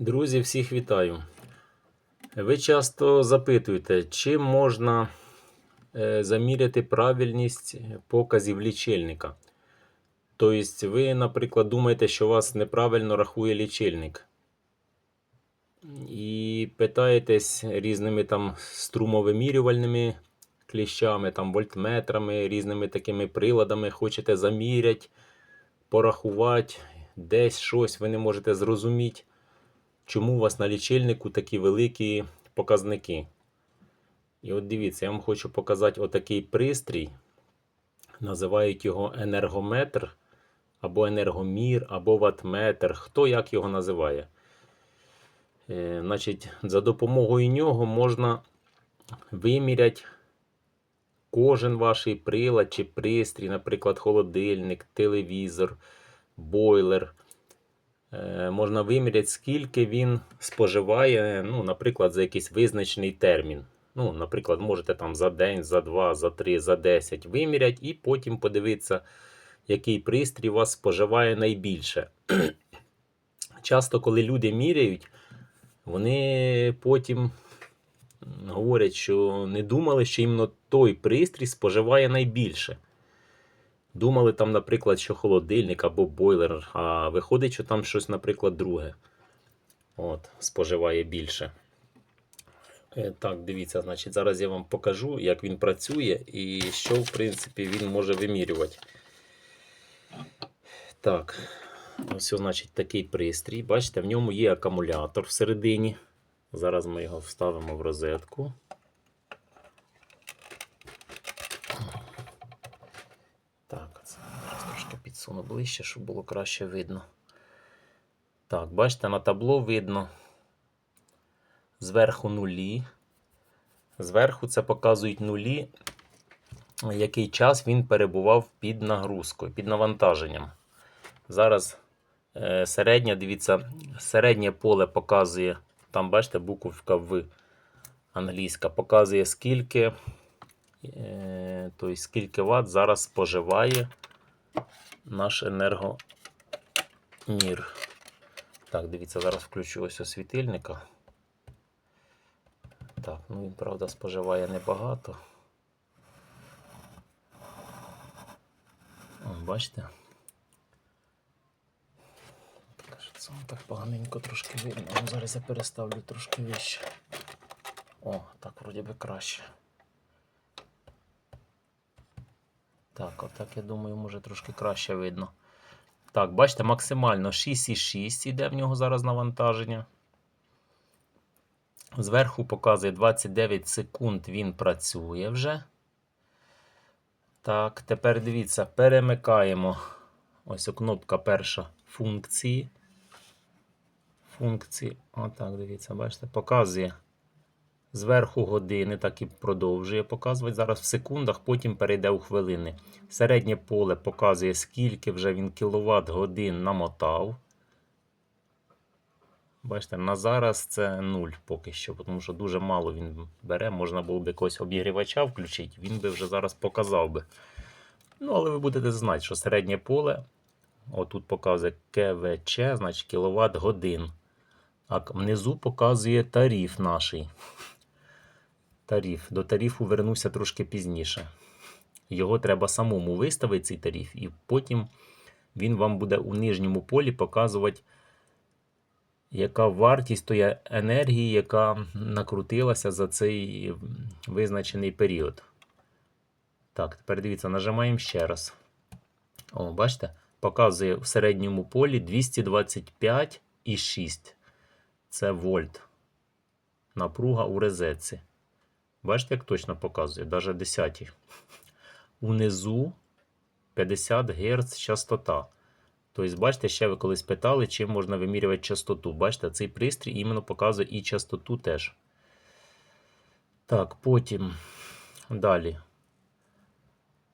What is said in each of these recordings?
Друзі, всіх вітаю. Ви часто запитуєте, чим можна е, заміряти правильність показів лічильника. Тобто, ви, наприклад, думаєте, що вас неправильно рахує лічильник. І питаєтесь різними там струмовимірювальними кліщами, там, вольтметрами, різними такими приладами, хочете заміряти, порахувати, десь щось ви не можете зрозуміти чому у вас на лічильнику такі великі показники. І от дивіться, я вам хочу показати отакий пристрій. Називають його енергометр, або енергомір, або ватметр. Хто як його називає. Е, значить, За допомогою нього можна виміряти кожен ваш прилад чи пристрій, наприклад, холодильник, телевізор, бойлер. Е, можна виміряти, скільки він споживає, ну, наприклад, за якийсь визначений термін. Ну, Наприклад, можете там за день, за два, за три, за 10 виміряти, і потім подивитися, який пристрій вас споживає найбільше. Часто, коли люди міряють, вони потім говорять, що не думали, що іменно той пристрій споживає найбільше. Думали там, наприклад, що холодильник або бойлер, а виходить, що там щось, наприклад, друге. От, споживає більше. Е, Так, дивіться, значить, зараз я вам покажу, як він працює і що, в принципі, він може вимірювати. Так, ось, значить, такий пристрій. Бачите, в ньому є акумулятор всередині. Зараз ми його вставимо в розетку. Так, це зараз трошки ближче, щоб було краще видно. Так, бачите, на табло видно зверху нулі. Зверху це показують нулі, який час він перебував під нагрузкою, під навантаженням. Зараз е, середня, дивіться, середнє поле показує, там, бачите, буковка В англійська, показує, скільки тобто скільки Вт зараз споживає наш енергомір. Так, дивіться, зараз включу ось освітильника. Так, ну він, правда, споживає небагато. О, бачите? Це так поганенько трошки видно. Ну, Зараз я переставлю трошки вище. О, так вроді би краще. Так, отак, я думаю, може трошки краще видно. Так, бачите, максимально 6,6 іде в нього зараз навантаження. Зверху показує 29 секунд він працює вже. Так, тепер дивіться, перемикаємо. Ось кнопка перша функції. Функції. Отак, дивіться, бачите, показує. Зверху години, так і продовжує показувати. Зараз в секундах, потім перейде у хвилини. Середнє поле показує, скільки вже він кіловат годин намотав. Бачите, на зараз це 0 поки що, тому що дуже мало він бере. Можна було б якогось обігрівача включити, він би вже зараз показав би. Ну, але ви будете знати, що середнє поле, отут показує КВЧ, значить кіловат годин. А внизу показує тариф наший. Тариф. До тарифу вернуся трошки пізніше. Його треба самому виставити, цей тариф, і потім він вам буде у нижньому полі показувати, яка вартість тої енергії, яка накрутилася за цей визначений період. Так, тепер дивіться, нажимаємо ще раз. О, бачите? Показує в середньому полі 225,6. Це вольт. Напруга у розетці. Бачите, як точно показує, навіть 10. Унизу 50 Гц частота. Тобто, бачите, ще ви колись питали, чим можна вимірювати частоту. Бачите, цей пристрій іменно показує і частоту теж. Так, потім далі.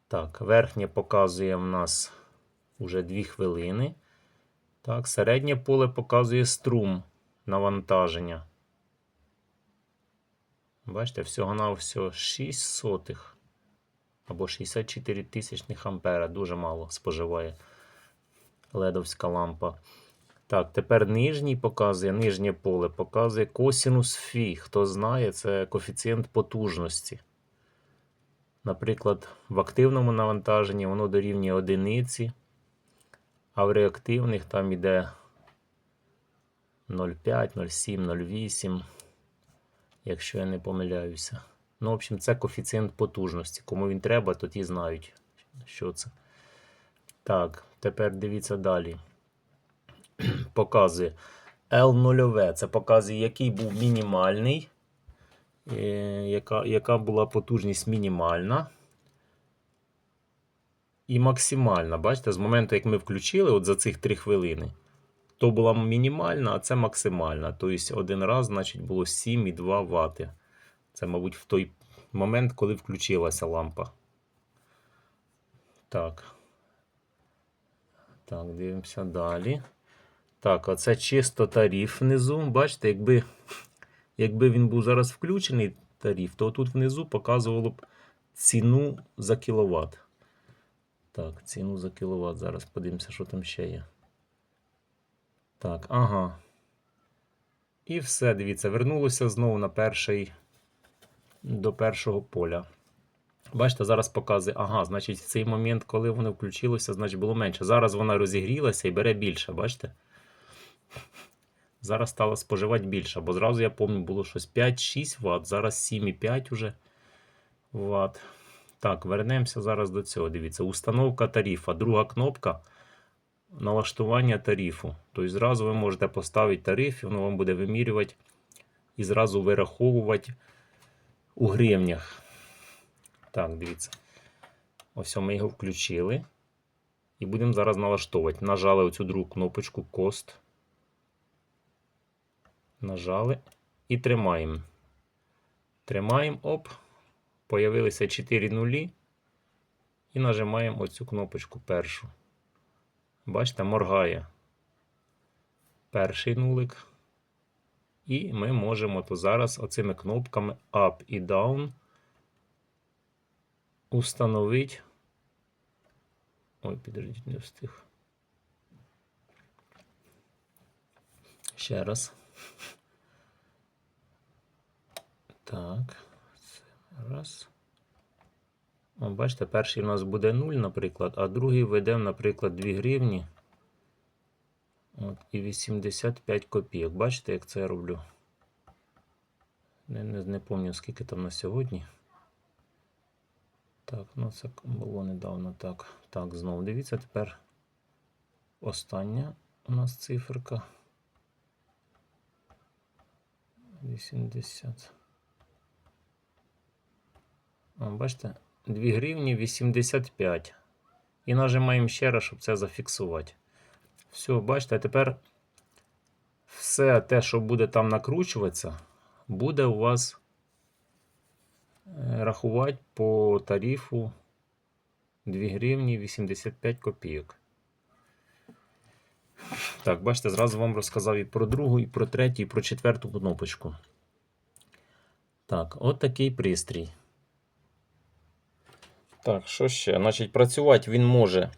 Так, верхнє показує в нас уже 2 хвилини. Так, середнє поле показує струм навантаження. Бачите, всього на всього 6 сотих або 64 тисячних ампера. Дуже мало споживає ледовська лампа. Так, тепер нижній показує, нижнє поле показує косінус фі. Хто знає, це коефіцієнт потужності. Наприклад, в активному навантаженні воно дорівнює одиниці, а в реактивних там іде 0,5, 0,7, 0,8, якщо я не помиляюся. Ну, в общем, це коефіцієнт потужності. Кому він треба, то ті знають, що це. Так, тепер дивіться далі. Показує L0. Це показує, який був мінімальний, е, яка, яка була потужність мінімальна. І максимальна. Бачите, з моменту, як ми включили, от за цих 3 хвилини, то була мінімальна, а це максимальна. Тобто один раз, значить, було 7,2 Вт. Це, мабуть, в той момент, коли включилася лампа. Так. Так, дивимося далі. Так, оце чисто тариф внизу. Бачите, якби, якби він був зараз включений тариф, то тут внизу показувало б ціну за кіловат. Так, ціну за кіловат. Зараз подивимося, що там ще є. Так, ага. І все, дивіться, вернулося знову на перший до першого поля. Бачите, зараз показує, ага, значить, в цей момент, коли воно включилося, значить було менше. Зараз вона розігрілася і бере більше, бачите? Зараз стала споживати більше, бо зразу я пам'ятаю, було щось 5-6 Вт, зараз 7,5 уже Вт. Так, вернемося зараз до цього. Дивіться, установка тарифа. Друга кнопка налаштування тарифу. Тобто, зразу ви можете поставити тариф, і воно вам буде вимірювати і зразу вираховувати у гривнях. Так, дивіться. Ось ми його включили. І будемо зараз налаштовувати. Нажали оцю другу кнопочку Cost. Нажали і тримаємо. Тримаємо, оп. Появилися 4 нулі. І нажимаємо оцю кнопочку першу. Бачите, моргає перший нулик. І ми можемо то зараз оцими кнопками Up і Down установити. Ой, підождіть, не встиг. Ще раз. Так. Раз. Бачите, перший у нас буде 0, наприклад, а другий введемо, наприклад, 2 гривні. От, і 85 копійок. Бачите, як це я роблю? Не, не, не пам'ятаю, скільки там на сьогодні. Так, ну це було недавно так. Так, знову дивіться, тепер остання у нас циферка. 80. О, бачите, 2 гривні 85. І нажимаємо ще раз, щоб це зафіксувати. Все, бачите, тепер все те, що буде там накручуватися, буде у вас е, рахувати по тарифу 2 гривні 85 копійок. Так, бачите, зразу вам розказав і про другу, і про третю, і про четверту кнопочку. Так, от такий пристрій. Так, що ще? Значить, працювати він може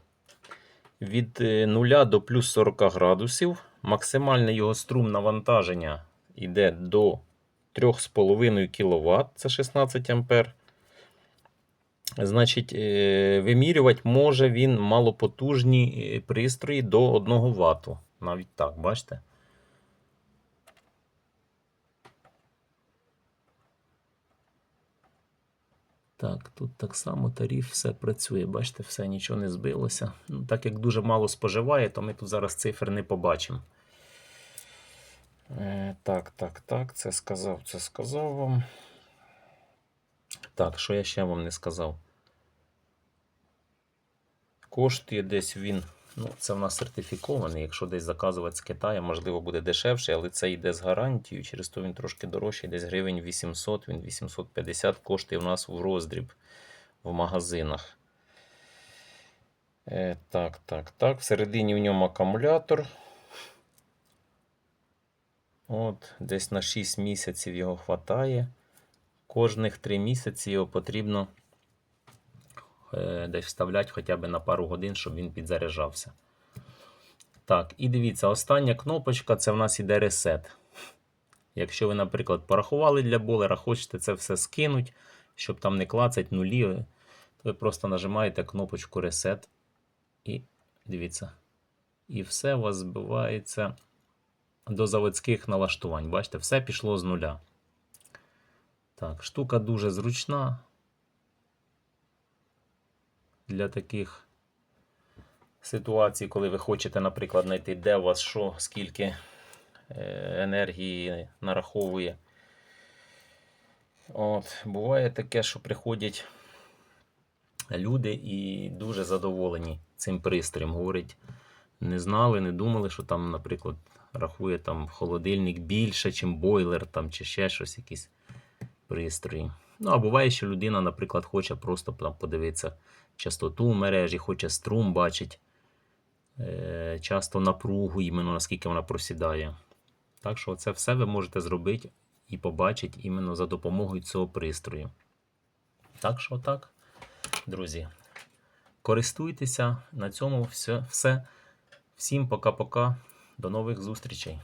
від 0 до плюс 40 градусів. Максимальне його струм навантаження йде до 3,5 кВт, це 16 А. Значить, е, вимірювати може він малопотужні е, пристрої до 1 Вт. Навіть так, бачите? Так, тут так само тариф все працює. Бачите, все нічого не збилося. Ну, Так як дуже мало споживає, то ми тут зараз цифр не побачимо. Е, так, так, так, це сказав, це сказав вам. Так, що я ще вам не сказав? Коштує десь він. Ну, це в нас сертифікований. Якщо десь заказувати з Китаю, можливо, буде дешевше, але це йде з гарантією. Через то він трошки дорожчий, десь гривень 800, він 850 коштує у нас в роздріб в магазинах. Е, так, так, так. Всередині в ньому акумулятор. От, Десь на 6 місяців його хватає. Кожних 3 місяці його потрібно десь вставляти хоча б на пару годин, щоб він підзаряджався. Так, і дивіться, остання кнопочка це в нас іде ресет. Якщо ви, наприклад, порахували для болера, хочете це все скинути, щоб там не клацать нулі, то ви просто нажимаєте кнопочку Reset і дивіться. І все у вас збивається до заводських налаштувань. Бачите, все пішло з нуля. Так, штука дуже зручна для таких ситуацій, коли ви хочете, наприклад, знайти, де у вас що, скільки е, енергії нараховує. От, буває таке, що приходять люди і дуже задоволені цим пристроєм. Говорять, не знали, не думали, що там, наприклад, рахує там холодильник більше, ніж бойлер там, чи ще щось, якісь пристрої. Ну, а буває, що людина, наприклад, хоче просто подивитися частоту в мережі, хоче струм бачить, е, часто напругу, іменно наскільки вона просідає. Так що це все ви можете зробити і побачити іменно за допомогою цього пристрою. Так що так, друзі. Користуйтеся. На цьому все. все. Всім пока-пока. До нових зустрічей.